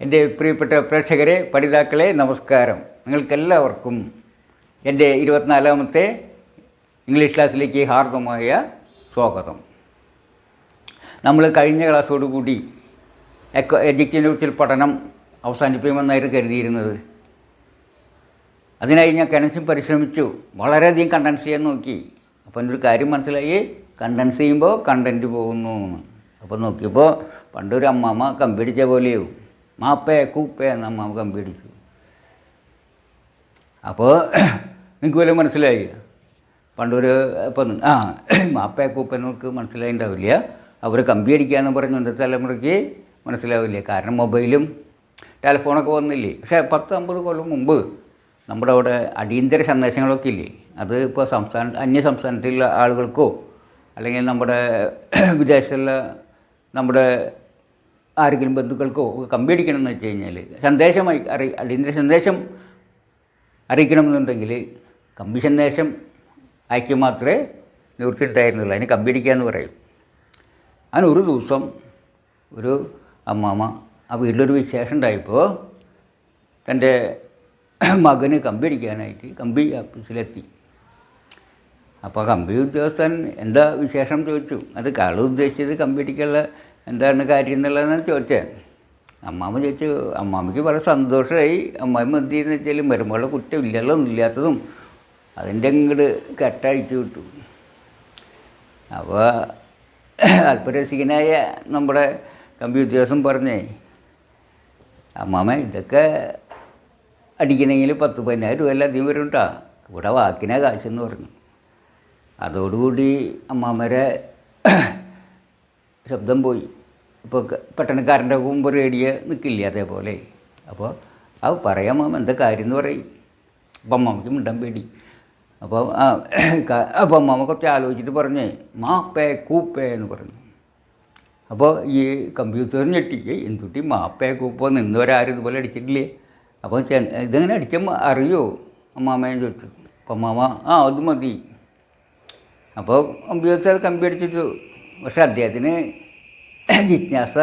എന്റെ പ്രിയപ്പെട്ട പ്രേക്ഷകരെ പഠിതാക്കളെ നമസ്കാരം. നിങ്ങൾക്കെല്ലാവർക്കും എന്റെ ഇരുപത്തിനാലാമത്തെ ഇംഗ്ലീഷ് ക്ലാസ്സിലേക്ക് ഹാർദമായ സ്വാഗതം. നമ്മൾ കഴിഞ്ഞ ക്ലാസ്സോടുകൂടി എക്കോ കുറിച്ചുള്ള പഠനം അവസാനിപ്പിക്കുമെന്നായിരുന്നു കരുതിയിരുന്നത്. അതിനായി ഞാൻ കനസും പരിശ്രമിച്ചു. വളരെയധികം കണ്ടൻസ് ചെയ്യാൻ നോക്കി. അപ്പോൾ എന്റെ ഒരു കാര്യം മനസ്സിലായി. കണ്ടൻസ് ചെയ്യുമ്പോൾ കണ്ടന്റ് പോകുന്നു അപ്പോൾ നോക്കിയപ്പോൾ പണ്ടൊരു അമ്മാമ്മ കമ്പിടിച്ച പോലെയോ. മാപ്പേ കൂപ്പേ എന്ന മുഖം കമ്പിടിച്ചു അപ്പോൾ നിങ്ങൾക്ക് വല്ല മനസ്സിലായി പണ്ടൊരു ഇപ്പം ആ മാപ്പേ കൂപ്പനവർക്ക് മനസ്സിലായിണ്ടാവില്ല. അവർ കമ്പി അടിക്കാന്ന് പറഞ്ഞു ഇന്നത്തെ തലമുറയ്ക്ക് മനസ്സിലാവില്ല. കാരണം മൊബൈലും ടെലിഫോണൊക്കെ വന്നില്ലേ. പക്ഷേ പത്ത് അമ്പത് കൊല്ലം മുമ്പ് നമ്മുടെ അവിടെ അടിയന്തര സന്ദേശങ്ങളൊക്കെ ഇല്ലേ? അത് ഇപ്പോൾ സംസ്ഥാന അന്യ സംസ്ഥാനത്തിലുള്ള ആളുകൾക്കോ അല്ലെങ്കിൽ നമ്മുടെ വിദേശത്തുള്ള നമ്മുടെ ആരെങ്കിലും ബന്ധുക്കൾക്കോ ഒക്കെ കമ്പി അടിക്കണം എന്ന് വെച്ച് കഴിഞ്ഞാൽ സന്ദേശമായി അറി അടിയന്തര സന്ദേശം അറിയിക്കണമെന്നുണ്ടെങ്കിൽ കമ്പി സന്ദേശം അയക്കുക മാത്രമേ നിവൃത്തിയിട്ടായിരുന്നുള്ളൂ അതിന് കമ്പി അടിക്കുക എന്ന് പറയും. അങ്ങനെ ഒരു ദിവസം ഒരു അമ്മാമ ആ വീട്ടിലൊരു വിശേഷം ഉണ്ടായപ്പോൾ തന്റെ മകന് കമ്പി അടിക്കാനായിട്ട് കമ്പി ഓഫീസിലെത്തി. അപ്പോൾ കമ്പി ഉദ്യോഗസ്ഥൻ എന്താ വിശേഷം ചോദിച്ചു. അത് കള ഉദ്ദേശിച്ചത് കമ്പി അടിക്കാനുള്ള എന്താണ് കാര്യം എന്നുള്ളതെന്ന് ചോദിച്ചത് അമ്മാമ്മ ചോദിച്ചു അമ്മാമ്മയ്ക്ക് വളരെ സന്തോഷമായി അമ്മാമ്മ എന്ത് ചെയ്യുന്ന വെച്ചാൽ മരുമകളുടെ കുറ്റം ഇല്ലല്ലോ ഇല്ലാത്തതും അതിന്റെ അങ്ങോട്ട് കെട്ടഴിച്ചു വിട്ടു. അപ്പോൾ അല്പരസികനായ നമ്മുടെ കമ്പി ഉദ്യോഗസ്ഥൻ പറഞ്ഞേ അമ്മാമ്മ ഇതൊക്കെ അടിക്കണമെങ്കിൽ പത്ത് പതിനായിരം രൂപ അധികം വരും കേട്ടോ ഇവിടെ വാക്കിനാ കാശെന്ന് പറഞ്ഞു. അതോടുകൂടി അമ്മാമ്മരെ ശബ്ദം പോയി. ഇപ്പോൾ പെട്ടെന്ന് മുമ്പ് റേഡിയോ നിൽക്കില്ല അതേപോലെ. അപ്പോൾ അത് പറയാം മാം എന്താ കാര്യം എന്ന് പറയും. അപ്പം അമ്മാമ്മയ്ക്ക് മിണ്ടാൻ പേടി. അപ്പോൾ ആ അപ്പോൾ അമ്മാമ്മ കുറച്ച് ആലോചിച്ചിട്ട് പറഞ്ഞേ മാപ്പേ കൂപ്പേ എന്ന് പറഞ്ഞു. അപ്പോൾ ഈ കമ്പ്യൂട്ടർ ഞെട്ടി. "ഏയ് എന്തുട്ടി മാപ്പേ കൂപ്പോ നിന്നവരാരും ഇതുപോലെ അടിച്ചിട്ടില്ലേ? അപ്പോൾ ഇതെങ്ങനെ അടിക്കാൻ അറിയോ? അമ്മാമ്മയെ ചോദിച്ചു. അപ്പം അമ്മാമ്മ ആ അത് മതി. അപ്പോൾ കമ്പ്യൂട്ടർ കമ്പി അടിച്ചിട്ടു പക്ഷെ അദ്ദേഹത്തിന് ജിജ്ഞാസ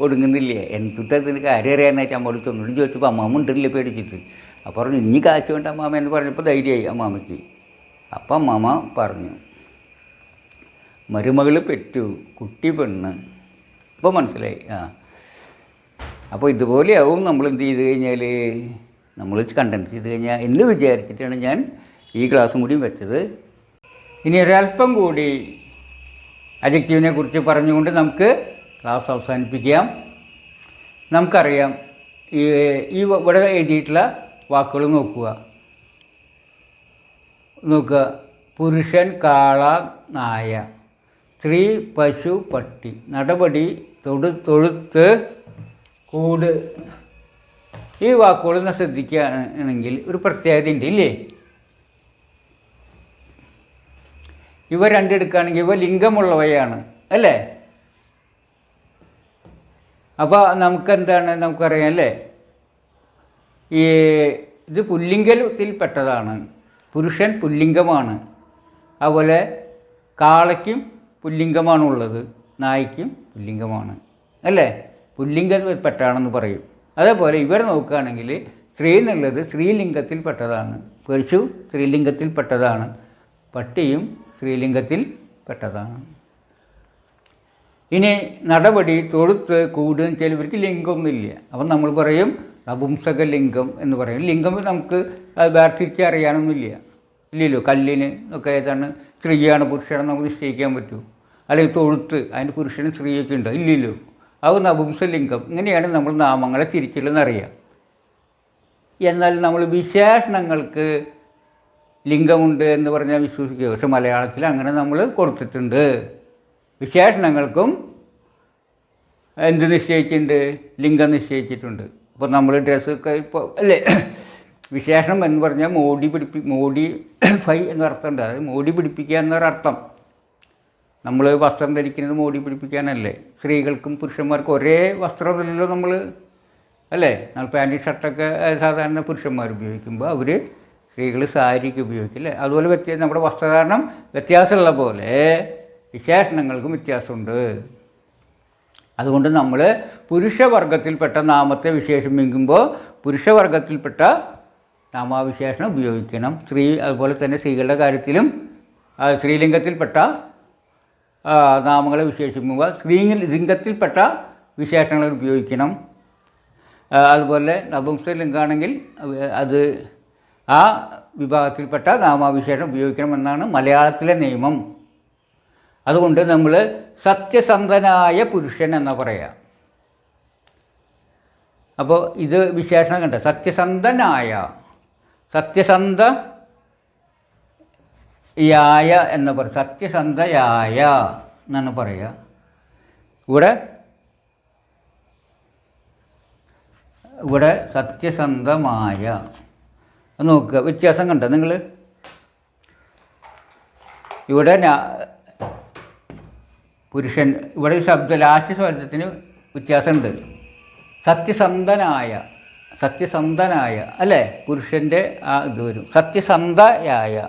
ഒടുങ്ങുന്നില്ലേ? എന്തുട്ട് അതിന് കാര്യം അറിയാനായിട്ട് അമ്മോട് തൊണ്ണൂറ് ചോദിച്ചപ്പോൾ അമ്മാമ ഉണ്ടല്ലേ പേടിച്ചിട്ട്. അപ്പോൾ പറഞ്ഞു ഇനി കാശ് വേണ്ട അമ്മാമ എന്ന് പറഞ്ഞപ്പോൾ ധൈര്യമായി അമ്മാമയ്ക്ക്. അപ്പം അമ്മാമ പറഞ്ഞു മരുമകൾ പെറ്റു കുട്ടി പെണ്ണ്. ഇപ്പോൾ മനസ്സിലായി. ആ. അപ്പോൾ ഇതുപോലെയാവും നമ്മൾ എന്ത് ചെയ്ത് കഴിഞ്ഞാൽ നമ്മൾ കണ്ടൻസ് ചെയ്ത് കഴിഞ്ഞാൽ എന്ന് വിചാരിച്ചിട്ടാണ് ഞാൻ ഈ ക്ലാസ്സും കൂടിയും വെച്ചത്. ഇനി ഒരല്പം കൂടി അജക്റ്റീവിനെ കുറിച്ച് പറഞ്ഞുകൊണ്ട് നമുക്ക് ക്ലാസ് അവസാനിപ്പിക്കാം. നമുക്കറിയാം ഈ ഇവിടെ എഴുതിയിട്ടുള്ള വാക്കുകൾ നോക്കുക. നോക്കുക. പുരുഷൻ കാള നായ. സ്ത്രീ പശു പട്ടി. നടപടി തൊടു തൊഴുത്ത് കൂട്. ഈ വാക്കുകൾ ശ്രദ്ധിക്കുകയാണെങ്കിൽ ഒരു പ്രത്യേകത ഉണ്ട് ഇല്ലേ? ഇവ രണ്ടെടുക്കുകയാണെങ്കിൽ ഇവ ലിംഗമുള്ളവയാണ് അല്ലേ? അപ്പോൾ നമുക്കെന്താണ് നമുക്കറിയാം അല്ലേ? ഈ ഇത് പുല്ലിംഗത്തിൽപ്പെട്ടതാണ് പുരുഷൻ പുല്ലിംഗമാണ് അതുപോലെ കാളയ്ക്കും പുല്ലിംഗമാണുള്ളത് നായ്ക്കും പുല്ലിംഗമാണ് അല്ലേ? പുല്ലിംഗത്തിൽപ്പെട്ടാണെന്ന് പറയും. അതേപോലെ ഇവർ നോക്കുകയാണെങ്കിൽ സ്ത്രീ എന്നുള്ളത് സ്ത്രീലിംഗത്തിൽപ്പെട്ടതാണ് പുരുഷു സ്ത്രീലിംഗത്തിൽപ്പെട്ടതാണ് പട്ടിയും സ്ത്രീലിംഗത്തിൽ പെട്ടതാണ്. ഇനി നടപടി തൊഴുത്ത് കൂട് എന്ന് വെച്ചാൽ ഇവർക്ക് ലിംഗമൊന്നുമില്ല. അപ്പം നമ്മൾ പറയും നപുംസക ലിംഗം എന്ന് പറയും. ലിംഗം നമുക്ക് വേർതിരിച്ച് അറിയാനൊന്നുമില്ല. ഇല്ലല്ലോ കല്ലിന് ഒക്കെ ഏതാണ് സ്ത്രീയാണ് പുരുഷനാണ് നമുക്ക് നിശ്ചയിക്കാൻ പറ്റൂ. അല്ലെങ്കിൽ തൊഴുത്ത് അതിന് പുരുഷനും സ്ത്രീയൊക്കെ ഉണ്ടോ? ഇല്ലല്ലോ. അത് നപുംസലിംഗം ഇങ്ങനെയാണ് നമ്മൾ നാമങ്ങളെ തിരിച്ചില്ലെന്നറിയാം എന്നാൽ നമ്മൾ വിശേഷണങ്ങൾക്ക് ലിംഗമുണ്ട് എന്ന് പറഞ്ഞാൽ വിശ്വസിക്കുക. പക്ഷെ മലയാളത്തിൽ അങ്ങനെ നമ്മൾ കൊടുത്തിട്ടുണ്ട്. വിശേഷണങ്ങൾക്കും എന്ത് നിശ്ചയിച്ചിട്ടുണ്ട്? ലിംഗം നിശ്ചയിച്ചിട്ടുണ്ട്. അപ്പോൾ നമ്മൾ ഡ്രസ്സൊക്കെ ഇപ്പോൾ അല്ലേ? വിശേഷണം എന്ന് പറഞ്ഞാൽ മോടി പിടിപ്പി മോടി ഫൈ എന്നർത്ഥമുണ്ട് അതായത് മോടി പിടിപ്പിക്കുക എന്നൊരർത്ഥം. നമ്മൾ വസ്ത്രം ധരിക്കുന്നത് മോടി പിടിപ്പിക്കാനല്ലേ? സ്ത്രീകൾക്കും പുരുഷന്മാർക്കും ഒരേ വസ്ത്രത്തിലല്ലോ നമ്മൾ അല്ലേ? നമ്മൾ പാന്റ് ഷർട്ടൊക്കെ സാധാരണ പുരുഷന്മാർ ഉപയോഗിക്കുമ്പോൾ അവർ സ്ത്രീകൾ സാരിക്ക് ഉപയോഗിക്കില്ല അതുപോലെ വ്യത്യാസം നമ്മുടെ വസ്ത്രധാരണം വ്യത്യാസമുള്ള പോലെ വിശേഷണങ്ങൾക്കും വ്യത്യാസമുണ്ട്. അതുകൊണ്ട് നമ്മൾ പുരുഷവർഗത്തിൽപ്പെട്ട നാമത്തെ വിശേഷിപ്പിക്കുമ്പോൾ പുരുഷവർഗത്തിൽപ്പെട്ട നാമാവിശേഷണം ഉപയോഗിക്കണം. സ്ത്രീ അതുപോലെ തന്നെ സ്ത്രീകളുടെ കാര്യത്തിലും സ്ത്രീലിംഗത്തിൽപ്പെട്ട നാമങ്ങളെ വിശേഷിപ്പിക്കുമ്പോൾ സ്ത്രീ ലിംഗത്തിൽപ്പെട്ട വിശേഷണങ്ങൾ ഉപയോഗിക്കണം. അതുപോലെ നപുംസലിംഗാണെങ്കിൽ അത് ആ വിഭാഗത്തിൽപ്പെട്ട നാമാവിശേഷം ഉപയോഗിക്കണമെന്നാണ് മലയാളത്തിലെ നിയമം. അതുകൊണ്ട് നമ്മൾ സത്യസന്ധനായ പുരുഷൻ എന്ന് പറയാം. അപ്പോൾ ഇത് വിശേഷണം കണ്ട? സത്യസന്ധനായ സത്യസന്ധ യായ എന്ന് പറ സത്യസന്ധയായ എന്നാണ് പറയുക ഇവിടെ ഇവിടെ സത്യസന്ധമായ നോക്കുക. വ്യത്യാസം കണ്ടോ നിങ്ങൾ? ഇവിടെ പുരുഷൻ ഇവിടെ ശബ്ദ ലാസ്റ്റ് സ്വരത്തിന് വ്യത്യാസമുണ്ട്. സത്യസന്ധനായ സത്യസന്ധനായ അല്ലേ? പുരുഷന്റെ ആ ഇത് വരും. സത്യസന്ധയായ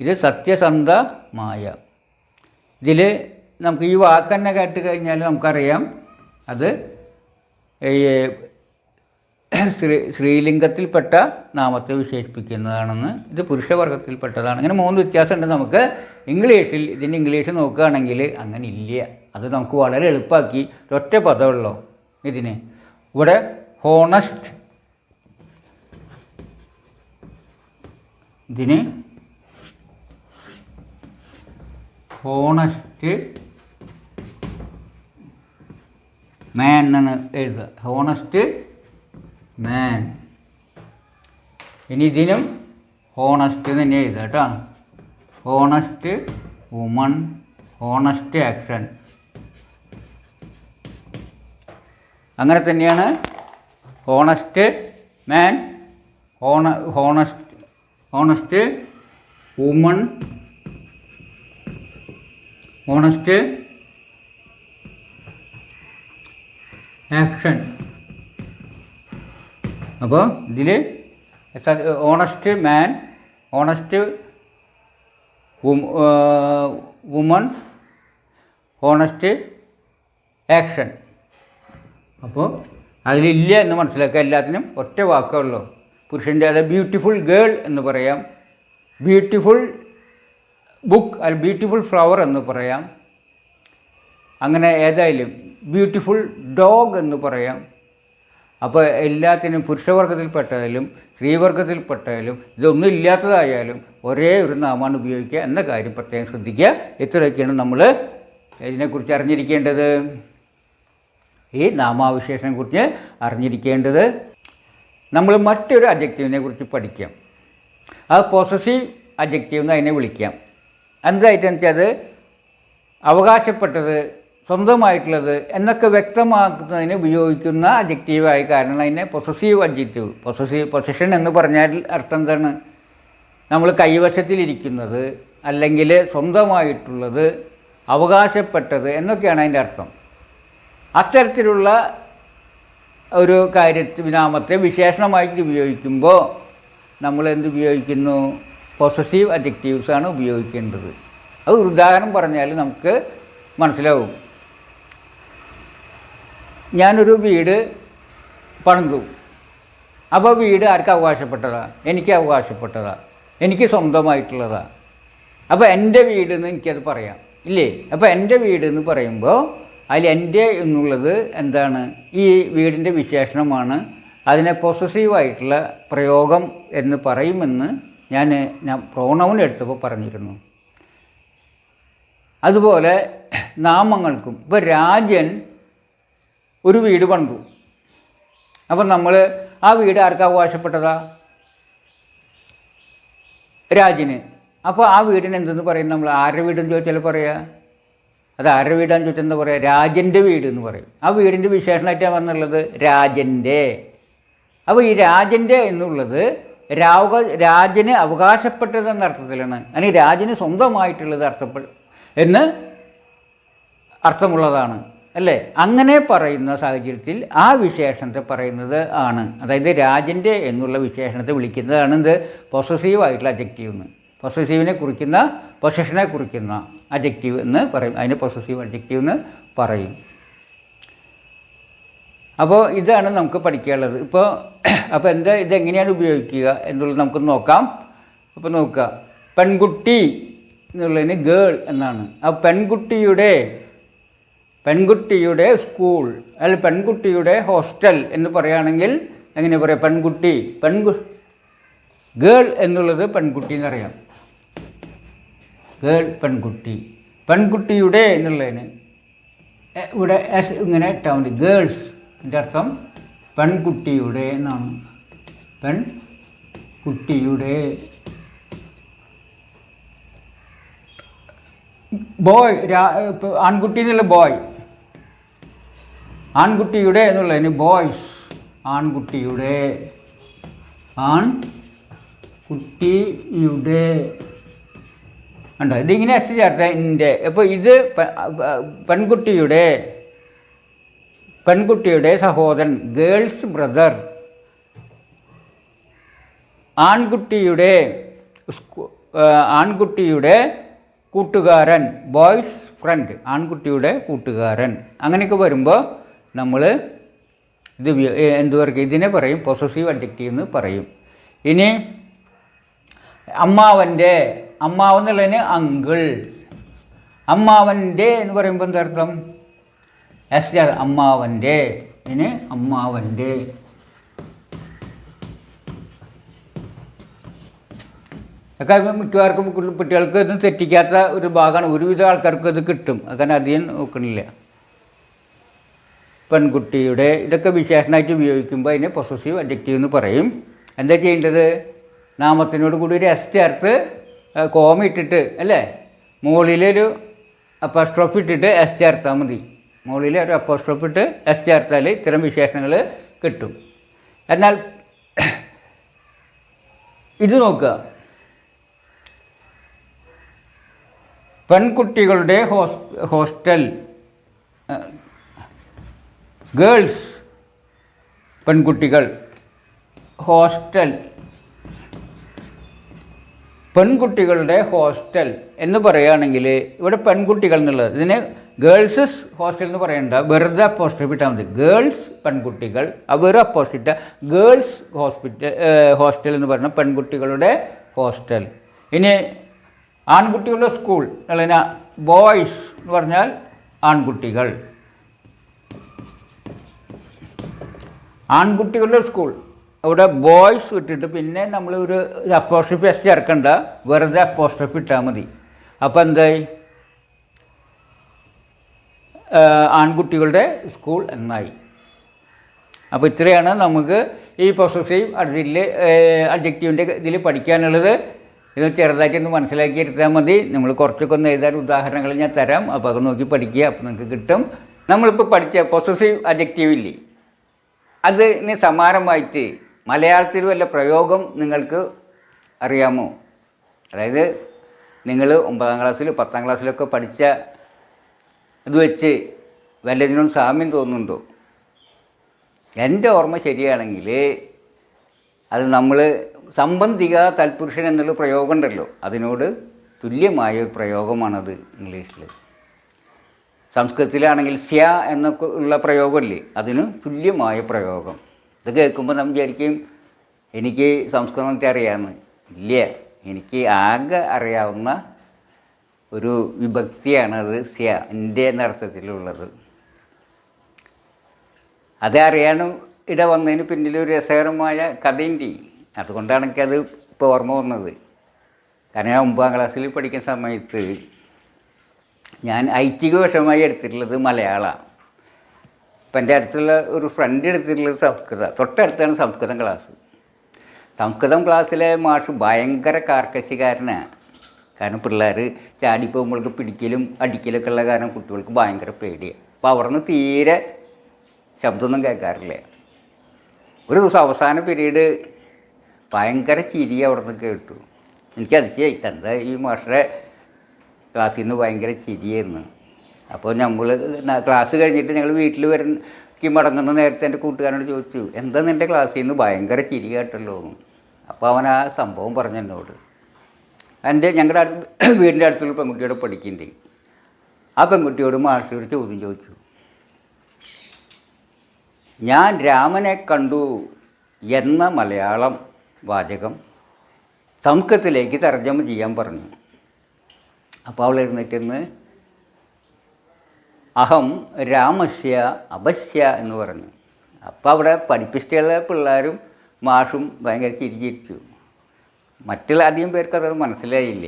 ഇത് സത്യസന്ധമായ. ഇതിൽ നമുക്ക് ഈ വാക്ക് തന്നെ കേട്ട് കഴിഞ്ഞാൽ നമുക്കറിയാം. അത് സ്ത്രീ സ്ത്രീലിംഗത്തിൽപ്പെട്ട നാമത്തെ വിശേഷിപ്പിക്കുന്നതാണെന്ന് ഇത് പുരുഷവർഗത്തിൽപ്പെട്ടതാണ്. അങ്ങനെ മൂന്ന് വ്യത്യാസമുണ്ട് നമുക്ക്. ഇംഗ്ലീഷിൽ ഇതിന്റെ ഇംഗ്ലീഷ് നോക്കുകയാണെങ്കിൽ അങ്ങനെ ഇല്ല അത് നമുക്ക് വളരെ എളുപ്പമാക്കി. ഒറ്റ പദമുള്ളൂ ഇതിന്. ഇവിടെ ഹോണസ്റ്റ്. ഇതിന് ഹോണസ്റ്റ് മാൻ എന്നാണ് എഴുതുക. ഹോണസ്റ്റ് മാൻ ഇനി ഇതിനും ഹോണസ്റ്റ് തന്നെ എഴുതുക കേട്ടോ. ഹോണസ്റ്റ് വുമൺ ഹോണസ്റ്റ് ആക്ഷൻ അങ്ങനെ തന്നെയാണ് honest man hon honest honest woman honest action അപ്പോൾ ഇതിൽ honest man honest woman honest action അപ്പോൾ അതിലില്ല എന്ന് മനസ്സിലാക്കുക. എല്ലാത്തിനും ഒറ്റ വാക്കുള്ളൂ പുരുഷന്റെ അത് ബ്യൂട്ടിഫുൾ ഗേൾ എന്ന് പറയാം. ബ്യൂട്ടിഫുൾ ബുക്ക് അല്ല ബ്യൂട്ടിഫുൾ ഫ്ലവർ എന്ന് പറയാം. അങ്ങനെ ഏതായാലും ബ്യൂട്ടിഫുൾ ഡോഗ് എന്ന് പറയാം. അപ്പോൾ എല്ലാത്തിനും പുരുഷവർഗത്തിൽപ്പെട്ടാലും സ്ത്രീവർഗത്തിൽപ്പെട്ടാലും ഇതൊന്നും ഇല്ലാത്തതായാലും ഒരേ ഒരു നാമമാണ് ഉപയോഗിക്കുക എന്ന കാര്യം പ്രത്യേകം ശ്രദ്ധിക്കുക. ഇത്രയൊക്കെയാണ് നമ്മൾ ഇതിനെക്കുറിച്ച് അറിഞ്ഞിരിക്കേണ്ടത്. ഈ നാമാവിശേഷനെ കുറിച്ച് അറിഞ്ഞിരിക്കേണ്ടത്. നമ്മൾ മറ്റൊരു അജക്റ്റീവിനെ കുറിച്ച് പഠിക്കാം. അത് പോസസീവ് അജക്റ്റീവ് എന്ന് അതിനെ വിളിക്കാം. എന്തായിട്ടെന്ന് വെച്ചാൽ അത് അവകാശപ്പെട്ടത് സ്വന്തമായിട്ടുള്ളത് എന്നൊക്കെ വ്യക്തമാക്കുന്നതിന് ഉപയോഗിക്കുന്ന അജക്റ്റീവായി കാരണം അതിനെ പൊസസീവ് അഡ്ജക്റ്റീവ് പൊസസീവ് പൊസിഷൻ എന്ന് പറഞ്ഞാൽ അർത്ഥം എന്താണ്? നമ്മൾ കൈവശത്തിലിരിക്കുന്നത് അല്ലെങ്കിൽ സ്വന്തമായിട്ടുള്ളത് അവകാശപ്പെട്ടത് എന്നൊക്കെയാണ് അതിന്റെ അർത്ഥം. അത്തരത്തിലുള്ള ഒരു കാര്യത്തിൽ നാമത്തെ വിശേഷണമായിട്ട് ഉപയോഗിക്കുമ്പോൾ നമ്മൾ എന്ത് ഉപയോഗിക്കുന്നു? പൊസസീവ് ആണ് ഉപയോഗിക്കേണ്ടത്. അത് ഉദാഹരണം പറഞ്ഞാൽ നമുക്ക് മനസ്സിലാവും. ഞാനൊരു വീട് പണിതു. അപ്പോൾ വീട് ആർക്ക് അവകാശപ്പെട്ടതാ? എനിക്ക് അവകാശപ്പെട്ടതാ. എനിക്ക് സ്വന്തമായിട്ടുള്ളതാ. അപ്പോൾ എന്റെ വീട് എന്ന് എനിക്കത് പറയാം. ഇല്ലേ? അപ്പോൾ എന്റെ വീട് എന്ന് പറയുമ്പോൾ അതിൽ എന്റെ എന്നുള്ളത് എന്താണ്? ഈ വീടിന്റെ വിശേഷണമാണ്. അതിനെ പൊസസീവായിട്ടുള്ള പ്രയോഗം എന്ന് പറയുമെന്ന് ഞാൻ ഞാൻ പ്രോണൗൺ എടുത്തപ്പോൾ പറഞ്ഞിരുന്നു. അതുപോലെ നാമങ്ങൾക്കും ഇപ്പോൾ രാജൻ ഒരു വീട് പണിതു. അപ്പം നമ്മൾ ആ വീട് ആർക്കാ അവകാശപ്പെട്ടതാ? രാജിന് അപ്പോൾ ആ വീടിന് എന്തെന്ന് പറയും നമ്മൾ ആരുടെ വീടെന്ന് ചോദിച്ചാൽ പറയുക അത് ആരുടെ വീടാന്ന് ചോദിച്ചാൽ എന്താ പറയുക രാജന്റെ വീട് എന്ന് പറയും. ആ വീടിന്റെ വിശേഷണമായിട്ടാണ് വന്നുള്ളത് രാജന്റെ അപ്പോൾ ഈ രാജന്റെ എന്നുള്ളത് രാവക രാജന് അവകാശപ്പെട്ടത് എന്ന അർത്ഥത്തിലാണ്. അല്ലെങ്കിൽ രാജന് സ്വന്തമായിട്ടുള്ളത് അർത്ഥപ്പെ എന്ന് അർത്ഥമുള്ളതാണ്. അല്ലേ? അങ്ങനെ പറയുന്ന സാഹചര്യത്തിൽ ആ വിശേഷണത്തെ പറയുന്നത് ആണ്. അതായത് രാജന്റെ എന്നുള്ള വിശേഷണത്തെ വിളിക്കുന്നതാണ് ഇത് പൊസസീവ് ആയിട്ടുള്ള അജക്റ്റീവ് എന്ന്. പൊസസീവിനെ കുറിക്കുന്ന പൊസഷനെ കുറിക്കുന്ന അജക്റ്റീവ് എന്ന് പറയും. അതിന് പൊസസീവ് അജക്റ്റീവ് എന്ന് പറയും. അപ്പോൾ ഇതാണ് നമുക്ക് പഠിക്കാനുള്ളത്. ഇപ്പോൾ അപ്പോൾ എന്താ ഇതെങ്ങനെയാണ് ഉപയോഗിക്കുക എന്നുള്ളത് നമുക്ക് നോക്കാം. അപ്പോൾ നോക്കുക. പെൺകുട്ടി എന്നുള്ളതിന് ഗേൾ എന്നാണ്. ആ പെൺകുട്ടിയുടെ പെൺകുട്ടിയുടെ സ്കൂൾ അല്ല പെൺകുട്ടിയുടെ ഹോസ്റ്റൽ എന്ന് പറയുകയാണെങ്കിൽ എങ്ങനെ പറയാം? പെൺകുട്ടി പെൺകു ഗേൾ എന്നുള്ളത് പെൺകുട്ടി എന്നറിയാം. ഗേൾ പെൺകുട്ടി. പെൺകുട്ടിയുടെ എന്നുള്ളതിന് ഇവിടെ എസ് ഇങ്ങനെ ടൗൺ ഗേൾസ് എന്റെ അർത്ഥം പെൺകുട്ടിയുടെ എന്നാണ്. പെൺകുട്ടിയുടെ. ബോയ് ആൺകുട്ടി എന്നുള്ള ബോയ്. ആൺകുട്ടിയുടെ എന്നുള്ളതിന് ബോയ്സ് ആൺകുട്ടിയുടെ. ആൺ കുട്ടിയുടെ ഉണ്ടോ ഇതിങ്ങനെ എസ് ചേർത്ത ഇന്റെ അപ്പോൾ ഇത് പെൺകുട്ടിയുടെ പെൺകുട്ടിയുടെ സഹോദരൻ ഗേൾസ് ബ്രദർ ആൺകുട്ടിയുടെ ആൺകുട്ടിയുടെ കൂട്ടുകാരൻ ബോയ്സ് ഫ്രണ്ട് ആൺകുട്ടിയുടെ കൂട്ടുകാരൻ. അങ്ങനെയൊക്കെ വരുമ്പോൾ നമ്മൾ ഇത് എന്ത് പറയും ഇതിനെ പറയും? പൊസസീവ് അഡ്ജക്റ്റീവ് എന്ന് പറയും. ഇനി അമ്മാവന്റെ അമ്മാവ് എന്നുള്ളതിന് അങ്കിൾ അമ്മാവന്റെ എന്ന് പറയുമ്പോൾ എന്തർത്ഥം എസ് അമ്മാവന്റെ. ഇതിന് അമ്മാവന്റെ. ഒക്കെ മിക്കവാർക്കും കുട്ടികൾക്ക് ഇത് തെറ്റിക്കാത്ത ഒരു ഭാഗമാണ്. ഒരുവിധ ആൾക്കാർക്ക് ഇത് കിട്ടും. അങ്ങനെ അധികം നോക്കണില്ല. പെൺകുട്ടിയുടെ ഇതൊക്കെ വിശേഷണമായിട്ട് ഉപയോഗിക്കുമ്പോൾ അതിനെ പൊസസീവ് അഡ്ജക്റ്റീവ് എന്ന് പറയും. എന്താ ചെയ്യേണ്ടത്? നാമത്തിനോട് കൂടി ഒരു എസ് ചേർത്ത് കോമ ഇട്ടിട്ട് അല്ലേ? മുകളിലൊരു അപ്പോസ്ട്രോഫ് ഇട്ടിട്ട് എസ് ചേർത്താൽ മതി. മുകളിൽ ഒരു അപ്പോസ്ട്രോഫ് ഇട്ട് എസ് ചേർത്താൽ ഇത്തരം വിശേഷണങ്ങൾ കിട്ടും. എന്നാൽ ഇത് നോക്കുക. പെൺകുട്ടികളുടെ ഹോസ് ഹോസ്റ്റൽ ഗേൾസ് പെൺകുട്ടികൾ ഹോസ്റ്റൽ. പെൺകുട്ടികളുടെ ഹോസ്റ്റൽ എന്ന് പറയുകയാണെങ്കിൽ ഇവിടെ പെൺകുട്ടികൾ എന്നുള്ളത്. ഇതിന് ഗേൾസസ് ഹോസ്റ്റൽ എന്ന് പറയണ്ട. വെറുതെ അപ്പോസിറ്റ് ഇട്ടാൽ മതി. ഗേൾസ് പെൺകുട്ടികൾ. വെറും അപ്പോസിറ്റ് ഗേൾസ് ഹോസ്പിറ്റൽ ഹോസ്റ്റൽ എന്ന് പറഞ്ഞാൽ പെൺകുട്ടികളുടെ ഹോസ്റ്റൽ. ഇനി ആൺകുട്ടികളുടെ സ്കൂൾ അല്ലെങ്കിൽ ബോയ്സ് എന്ന് പറഞ്ഞാൽ ആൺകുട്ടികൾ. ആൺകുട്ടികളുടെ സ്കൂൾ അവിടെ ബോയ്സ് ഇട്ടിട്ട് പിന്നെ നമ്മൾ ഒരു അപ്പോസ്ട്രഫി എസ് ചേർക്കണ്ട. വെറുതെ അപ്പോസ്ട്രഫി ഇട്ടാൽ മതി. അപ്പോൾ എന്തായി? ആൺകുട്ടികളുടെ സ്കൂൾ എന്നായി. അപ്പോൾ ഇത്രയാണ് നമുക്ക് ഈ പൊസസീവ് അടുത്തിൽ അഡ്ജക്റ്റീവിന്റെ ഇതിൽ പഠിക്കാനുള്ളത്. ഇത് ചെറുതാക്കി ഒന്ന് മനസ്സിലാക്കി എടുത്താൽ മതി. നമ്മൾ കുറച്ചൊക്കെ ഒന്ന് എഴുതാൻ ഉദാഹരണങ്ങൾ ഞാൻ തരാം. അപ്പോൾ അത് നോക്കി പഠിക്കുക. അപ്പോൾ നിങ്ങൾക്ക് കിട്ടും. നമ്മളിപ്പോൾ പഠിച്ച പൊസസീവ് അഡ്ജക്റ്റീവ് ഇല്ലേ? അതിന് സമാനമായിട്ട് മലയാളത്തിൽ വല്ല പ്രയോഗം നിങ്ങൾക്ക് അറിയാമോ? അതായത് നിങ്ങൾ ഒമ്പതാം ക്ലാസ്സിൽ പത്താം ക്ലാസ്സിലൊക്കെ പഠിച്ച ഇത് വെച്ച് വല്ലതിനും സാമ്യം തോന്നുന്നുണ്ടോ? എന്റെ ഓർമ്മ ശരിയാണെങ്കിൽ അത് നമ്മൾ സംബന്ധിക തൽപുരുഷൻ എന്നുള്ള പ്രയോഗം ഉണ്ടല്ലോ അതിനോട് തുല്യമായ ഒരു പ്രയോഗമാണത് ഇംഗ്ലീഷിൽ. സംസ്കൃതത്തിലാണെങ്കിൽ സ്യ എന്നൊക്കെ ഉള്ള പ്രയോഗമില്ലേ? അതിന് തുല്യമായ പ്രയോഗം. ഇത് കേൾക്കുമ്പോൾ നമ്മൾ വിചാരിക്കും എനിക്ക് സംസ്കൃതത്തെ അറിയാമെന്ന് ഇല്ല. എനിക്ക് ആകെ അറിയാവുന്ന ഒരു വിഭക്തിയാണ് അത് സ്യ എന്റെ എന്ന അർത്ഥത്തിലുള്ളത് അത് ഇട വന്നതിന് പിന്നിൽ ഒരു രസകരമായ കഥയുണ്ട്. അതുകൊണ്ടാണ് എനിക്കത് ഇപ്പോൾ ഓർമ്മ വന്നത്. കാരണം ഞാൻ ഒമ്പതാം ക്ലാസ്സിൽ പഠിക്കുന്ന സമയത്ത് ഞാൻ ഐച്ഛിക വിഷയമായി എടുത്തിട്ടുള്ളത് മലയാളമാണ്. ഇപ്പം എന്റെ അടുത്തുള്ള ഒരു ഫ്രണ്ട് എടുത്തിട്ടുള്ളത് സംസ്കൃതം. തൊട്ടടുത്താണ് സംസ്കൃതം ക്ലാസ് സംസ്കൃതം ക്ലാസ്സിലെ മാഷ് ഭയങ്കര കാർക്കശികാരനാണ് കാരണം പിള്ളേർ നമ്മൾക്ക് പിടിക്കലും അടിക്കലൊക്കെ ഉള്ള കാരണം കുട്ടികൾക്ക് ഭയങ്കര പേടിയാണ്. അപ്പോൾ അവിടുന്ന് തീരെ ശബ്ദമൊന്നും കേൾക്കാറില്ല. ഒരു ദിവസം അവസാന പീരീഡ് ഭയങ്കര ചിരി അവിടുന്ന് കേട്ടു. എനിക്ക് അതിശയായി എന്താ ഈ മാഷറെ ക്ലാസ്സിൽ നിന്ന് ഭയങ്കര ചിരിയായിരുന്നു. അപ്പോൾ നമ്മൾ ക്ലാസ് കഴിഞ്ഞിട്ട് ഞങ്ങൾ വീട്ടിൽ വരുന്ന മടങ്ങുന്ന നേരത്തെ എന്റെ കൂട്ടുകാരനോട് ചോദിച്ചു എന്താ നിന്റെ ക്ലാസ്സിൽ നിന്ന് ഭയങ്കര ചിരി കേട്ടല്ലോ? അപ്പോൾ അവൻ ആ സംഭവം പറഞ്ഞു എന്നോട്. എന്റെ ഞങ്ങളുടെ അടുത്ത് വീടിന്റെ അടുത്തുള്ള പെൺകുട്ടിയോട് പഠിക്കുന്നുണ്ട് ആ പെൺകുട്ടിയോട് മാഷിയോട് ചോദ്യം ചോദിച്ചു. ഞാൻ രാമനെ കണ്ടു എന്ന മലയാളം വാചകം സംസ്കൃതത്തിലേക്ക് തർജമ ചെയ്യാൻ പറഞ്ഞു. അപ്പോൾ അവൾ എഴുന്നേറ്റിന്ന് അഹം രാമസ്യ അപശ്യ എന്ന് പറഞ്ഞു. അപ്പോൾ അവിടെ പഠിപ്പിച്ചിട്ടുള്ള പിള്ളേരും മാഷും ഭയങ്കര ചിരിച്ചിരിച്ചു. മറ്റുള്ള അധികം പേർക്ക് അത് മനസ്സിലായില്ല.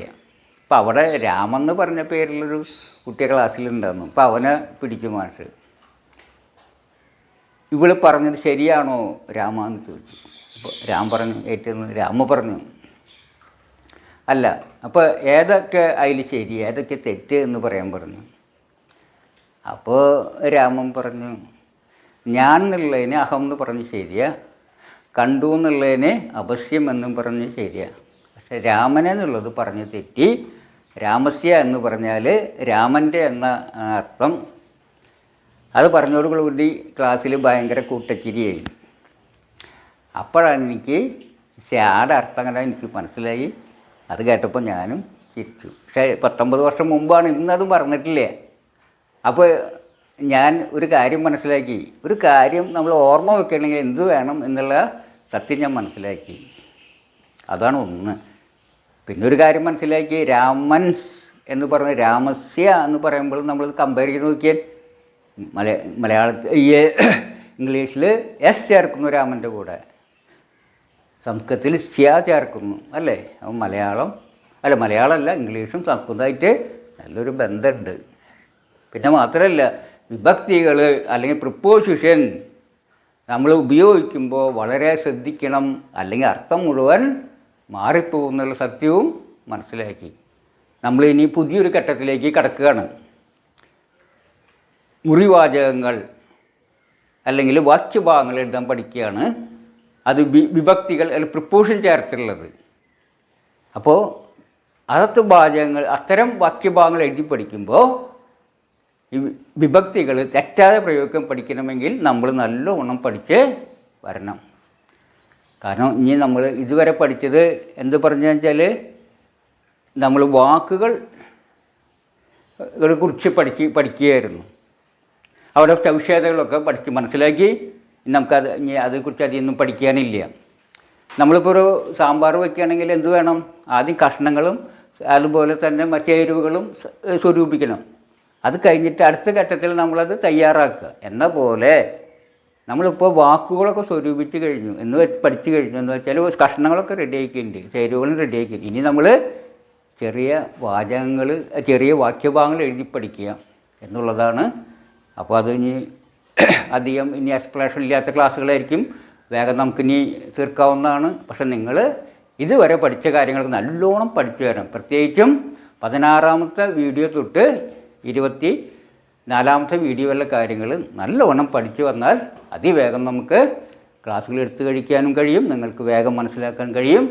അപ്പോൾ അവിടെ രാമെന്ന് പറഞ്ഞ പേരിലൊരു കുട്ടിയെ ക്ലാസ്സിലുണ്ടായിരുന്നു. അപ്പോൾ അവനെ പിടിച്ചു മാഷ്. ഇവൾ പറഞ്ഞത് ശരിയാണോ രാമ എന്ന് ചോദിച്ചു. അപ്പോൾ രാം പറഞ്ഞു ഏറ്റവും രാമ പറഞ്ഞു. അല്ല അപ്പോൾ ഏതൊക്കെ അതിൽ ശരി ഏതൊക്കെ തെറ്റ് എന്ന് പറയാൻ പറഞ്ഞു. അപ്പോൾ രാമൻ പറഞ്ഞു ഞാൻ എന്നുള്ളതിന് അഹം എന്ന് പറഞ്ഞ് ശരിയാ കണ്ടു എന്നുള്ളതിന് അവശ്യം എന്നും പറഞ്ഞ് ശരിയാ. പക്ഷെ രാമനെ എന്നുള്ളത് പറഞ്ഞ് തെറ്റി രാമസ്യ എന്ന് പറഞ്ഞാൽ രാമന്റെ എന്ന അർത്ഥം. അത് പറഞ്ഞോടുകൂടി ക്ലാസ്സിൽ ഭയങ്കര കൂട്ടച്ചിരിയായി. അപ്പോഴാണ് എനിക്ക് പക്ഷേ ആടെ എനിക്ക് മനസ്സിലായി. അത് കേട്ടപ്പോൾ ഞാനും ചിരിച്ചു. പക്ഷേ പത്തൊമ്പത് വർഷം മുമ്പാണ് ഇന്നതും പറഞ്ഞിട്ടില്ലേ അപ്പോൾ ഞാൻ ഒരു കാര്യം മനസ്സിലാക്കി. ഒരു കാര്യം നമ്മൾ ഓർമ്മ വെക്കണമെങ്കിൽ എന്ത് വേണം എന്നുള്ള സത്യം ഞാൻ മനസ്സിലാക്കി. അതാണ് ഒന്ന്. പിന്നെ ഒരു കാര്യം മനസ്സിലാക്കി. രാമൻ എന്ന് പറഞ്ഞ രാമസ്യ എന്ന് പറയുമ്പോൾ നമ്മൾ കമ്പയർ ചെയ്ത് നോക്കിയാൽ മല മലയാളത്തിൽ ഇംഗ്ലീഷിൽ എസ് ചേർക്കുന്നു രാമന്റെ കൂടെ. സംസ്കൃതത്തിൽ സ്യ ചേർക്കുന്നു അല്ലേ? അപ്പം മലയാളം അല്ല മലയാളമല്ല ഇംഗ്ലീഷും സംസ്കൃതമായിട്ട് നല്ലൊരു ബന്ധമുണ്ട്. പിന്നെ മാത്രമല്ല വിഭക്തികൾ അല്ലെങ്കിൽ പ്രിപ്പോസിഷൻ നമ്മൾ ഉപയോഗിക്കുമ്പോൾ വളരെ ശ്രദ്ധിക്കണം അല്ലെങ്കിൽ അർത്ഥം മുഴുവൻ മാറിപ്പോകുന്നുള്ള സത്യവും മനസ്സിലാക്കി. നമ്മൾ ഇനി പുതിയൊരു ഘട്ടത്തിലേക്ക് കടക്കുകയാണ്. മുറിവാചകങ്ങൾ അല്ലെങ്കിൽ വാക്യഭാഗങ്ങൾ എഴുതാൻ പഠിക്കുകയാണ്. അത് വിഭക്തികൾ അല്ലെങ്കിൽ പ്രിപ്പോഷൻ ചേർത്തുള്ളത് അപ്പോൾ അകത്ത് വാചകങ്ങൾ അത്തരം വാക്യഭാഗങ്ങൾ എഴുതി പഠിക്കുമ്പോൾ ഈ വിഭക്തികൾ തെറ്റാതെ പ്രയോഗിക്കാൻ പഠിക്കണമെങ്കിൽ നമ്മൾ നല്ലവണ്ണം പഠിച്ച് വരണം. കാരണം ഇനി നമ്മൾ ഇതുവരെ പഠിച്ചത് എന്ത് പറഞ്ഞു വെച്ചാൽ നമ്മൾ വാക്കുകൾ കുറിച്ച് പഠിച്ച് പഠിക്കുകയായിരുന്നു. അവിടെ സവിശേഷതകളൊക്കെ പഠിച്ച് മനസ്സിലാക്കി നമുക്കത് ഇനി അതേക്കുറിച്ച് അധികമൊന്നും പഠിക്കാനില്ല. നമ്മളിപ്പോൾ ഒരു സാമ്പാർ വയ്ക്കുകയാണെങ്കിൽ എന്ത് വേണം? ആദ്യം കഷ്ണങ്ങളും അതുപോലെ തന്നെ മറ്റേ എരിവുകളും സ്വരൂപിക്കണം. അത് കഴിഞ്ഞിട്ട് അടുത്ത ഘട്ടത്തിൽ നമ്മളത് തയ്യാറാക്കുക. എന്ന പോലെ നമ്മളിപ്പോൾ വാക്കുകളൊക്കെ സ്വരൂപിച്ച് കഴിഞ്ഞു. എന്ന് പഠിച്ചു കഴിഞ്ഞു. എന്ന് വെച്ചാൽ കഷ്ണങ്ങളൊക്കെ റെഡി ആക്കിയിട്ടുണ്ട് ചേരുവകളും റെഡി ആക്കിയിട്ടുണ്ട് ഇനി നമ്മൾ ചെറിയ വാചകങ്ങൾ ചെറിയ വാക്യഭാഗങ്ങൾ എഴുതി പഠിക്കുക എന്നുള്ളതാണ്. അപ്പോൾ അത് ഇനി അധികം ഇനി എക്സ്പ്ലനേഷൻ ഇല്ലാത്ത ക്ലാസ്സുകളായിരിക്കും. വേഗം നമുക്കിനി തീർക്കാവുന്നതാണ്. പക്ഷെ നിങ്ങൾ ഇതുവരെ പഠിച്ച കാര്യങ്ങൾക്ക് നല്ലോണം പഠിച്ചു വരണം. പ്രത്യേകിച്ചും പതിനാറാമത്തെ വീഡിയോ തൊട്ട് ഇരുപത്തി നാലാമത്തെ വീഡിയോയിലെ കാര്യങ്ങൾ നല്ലവണ്ണം പഠിച്ചു വന്നാൽ അതിവേഗം നമുക്ക് ക്ലാസ്സുകൾ എടുത്തു കഴിക്കാനും കഴിയും. നിങ്ങൾക്ക് വേഗം മനസ്സിലാക്കാൻ കഴിയും.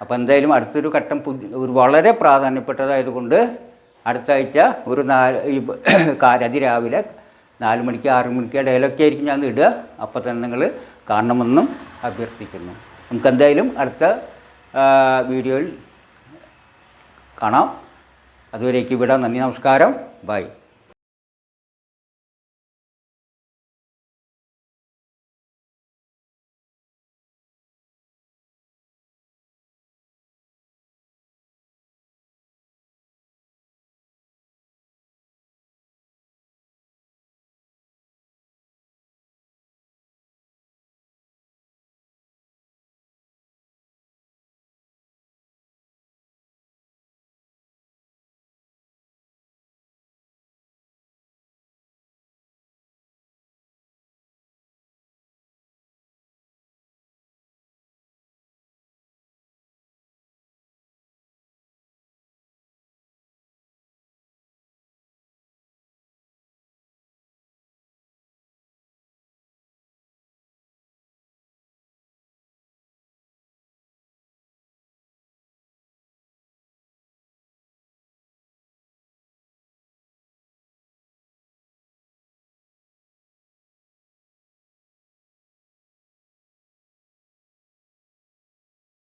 അപ്പോൾ എന്തായാലും അടുത്തൊരു ഘട്ടം പുതിയ ഒരു വളരെ പ്രാധാന്യപ്പെട്ടതായതുകൊണ്ട് അടുത്ത ആഴ്ച ഒരു നാല് ഈ രാവിലെ നാല് മണിക്ക് ആറ് മണിക്ക് ഇടയിലൊക്കെ ആയിരിക്കും ഞാൻ ഇടുക. അപ്പോൾ തന്നെ നിങ്ങൾ കാണണമെന്നും അഭ്യർത്ഥിക്കുന്നു. നമുക്ക് എന്തായാലും അടുത്ത വീഡിയോയിൽ കാണാം. അതുവരേക്ക് വിടാം നന്ദി നമസ്കാരം. ബൈ.